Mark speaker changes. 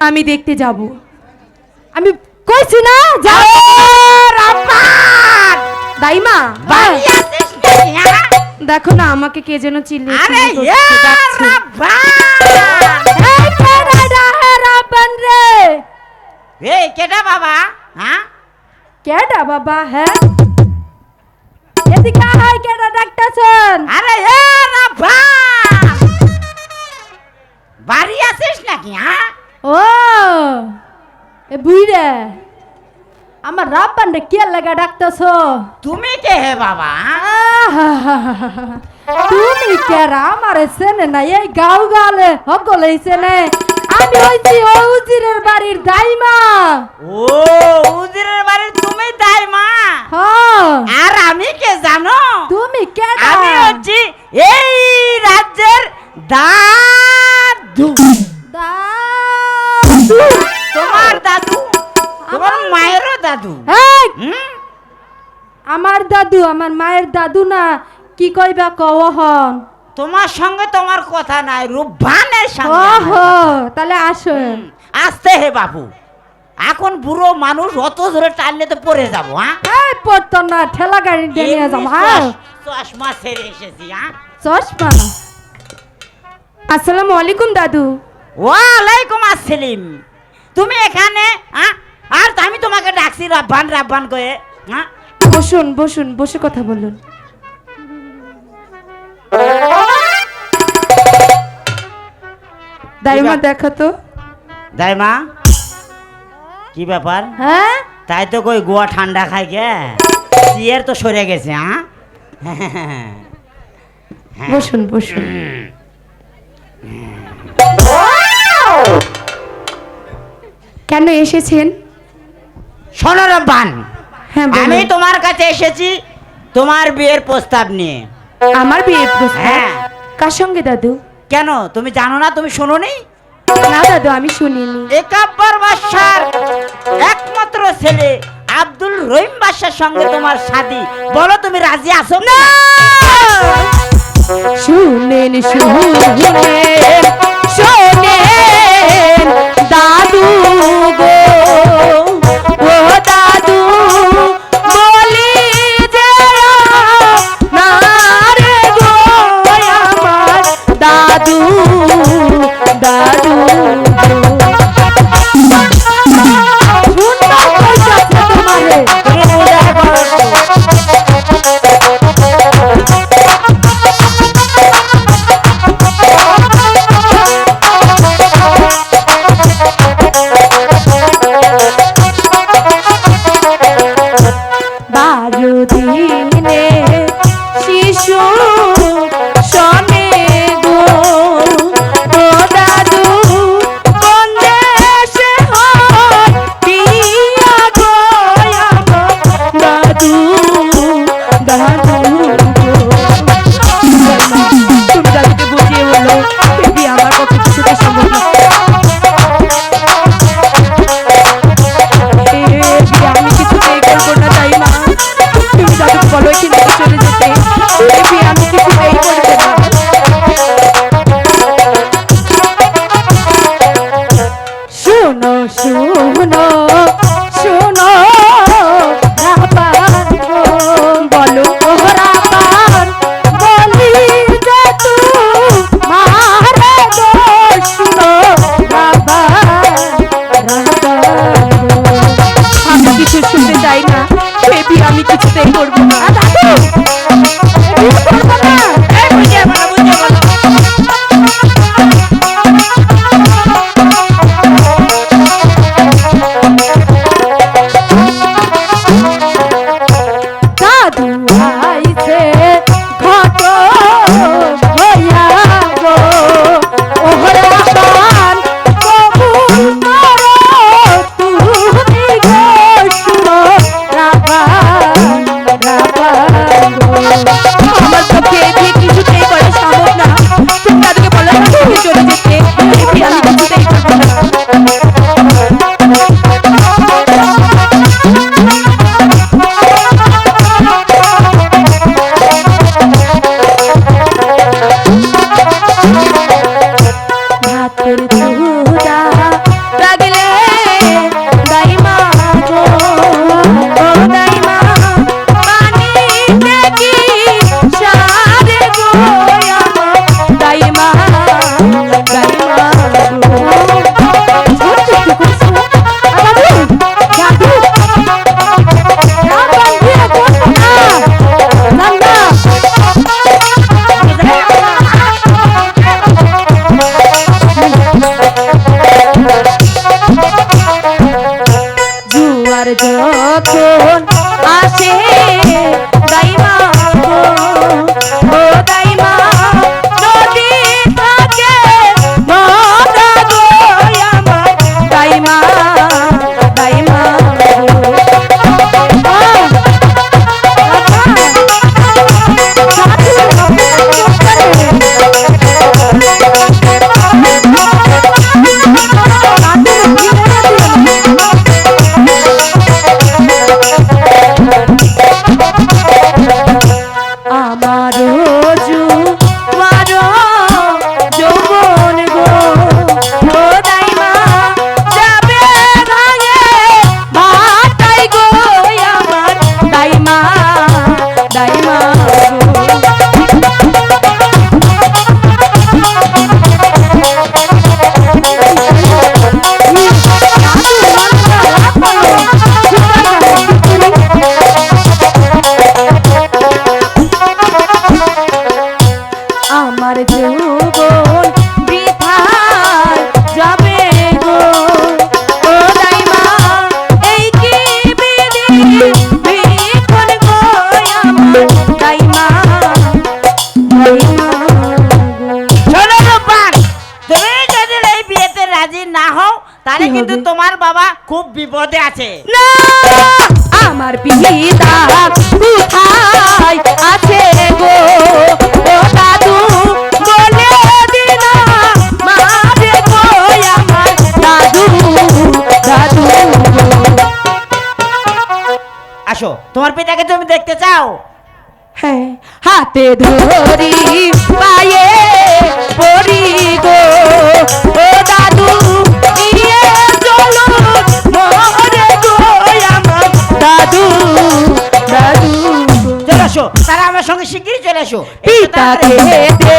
Speaker 1: আমি দেখতে যাব। আমি কইছি না যাও। দাইমা
Speaker 2: নাকি হ্যাঁ?
Speaker 1: দেখো না আমাকে কে যেন চিল্লিয়ে রে
Speaker 2: কেডা বাবা হ্যাঁ?
Speaker 1: কেডা বাবা হ্যাঁ এদিকে আয় কেডা ডাকতেছেন?
Speaker 2: আরে এ রাব্বান বাড়ি আসিস নাকি হ্যাঁ
Speaker 1: ও এ বুইরে আমার রাব্বান রে কে লাগা ডাকতেছো?
Speaker 2: তুমি কে হে বাবা?
Speaker 1: তুমি কেরা আমার চেনে না এই গাও গালে সকলে চেনে। আমি হইছি ওজিরের বাড়ির দাইমা।
Speaker 2: ও উজিরের বাড়ির তুমি তাই মা
Speaker 1: হ্যাঁ।
Speaker 2: আর আমি কে জানো?
Speaker 1: তুমি কেডা?
Speaker 2: আমি হচ্ছি এই রাজ্যের দাদু।
Speaker 1: দাদু? আমার দাদু আমার মায়ের দাদু না কি কইবা কওহন
Speaker 2: তোমার সঙ্গে তোমার কথা নাই রূপবানের সঙ্গে
Speaker 1: ওহ তাহলে আসো।
Speaker 2: আসতে হে বাবু। এখন বুড়ো মানুষ অত জোরে টানলে তো পড়ে যাব হ্যাঁ?
Speaker 1: এই পড়তো না ঠেলা গাড়ি নিয়ে যাব হ্যাঁ
Speaker 2: চশমা ছেড়ে এসেছি হ্যাঁ?
Speaker 1: চশমা? আসসালামু আলাইকুম দাদু।
Speaker 2: ওয়ালাইকুম আসসালাম। তুমি এখানে হ্যাঁ? আর আমি তোমাকে ডাকছি রাব্বান রাব্বান করে হ্যাঁ?
Speaker 1: বসুন বসুন বসে কথা বলুন। দাইমা দেখো তো।
Speaker 2: দাই মা কি ব্যাপার?
Speaker 1: হ্যাঁ?
Speaker 2: তাই তো কই গোয়া ঠান্ডা খাই গে সিয়ের তো সরে গেছে হ্যাঁ?
Speaker 1: বসুন বসুন। কেন এসেছেন? হ্যাঁ
Speaker 2: আমি তোমার কাছে এসেছি তোমার বিয়ের প্রস্তাব নিয়ে।
Speaker 1: আমার বিয়ের প্রস্তাব?
Speaker 2: হ্যাঁ।
Speaker 1: কার সঙ্গে দাদু?
Speaker 2: কেন? তুমি জানো না? তুমি শোনো নি?
Speaker 1: না দাদু আমি শুনিনি।
Speaker 2: একাব্বর বাদশার একমাত্র ছেলে আব্দুল রহিম বাদশার সঙ্গে তোমার শাদি। বলো তুমি রাজি আছো না?
Speaker 1: শুনেন শোনেন আমি কিছুতেই করব না। দাদু! আইছে ঘট আর যখন আসে
Speaker 2: খুব বিপদে আছে।
Speaker 3: না আমার পিতা কোথায় আছে গো? ও দাদু বলে দিনা মারে গো আমার দাদু দাদু।
Speaker 2: আসো তোমার পিতাকে তুমি দেখতে চাও?
Speaker 3: হ্যাঁ হাতে ধরি পায়ে
Speaker 2: আসো।
Speaker 3: পিতাকে দে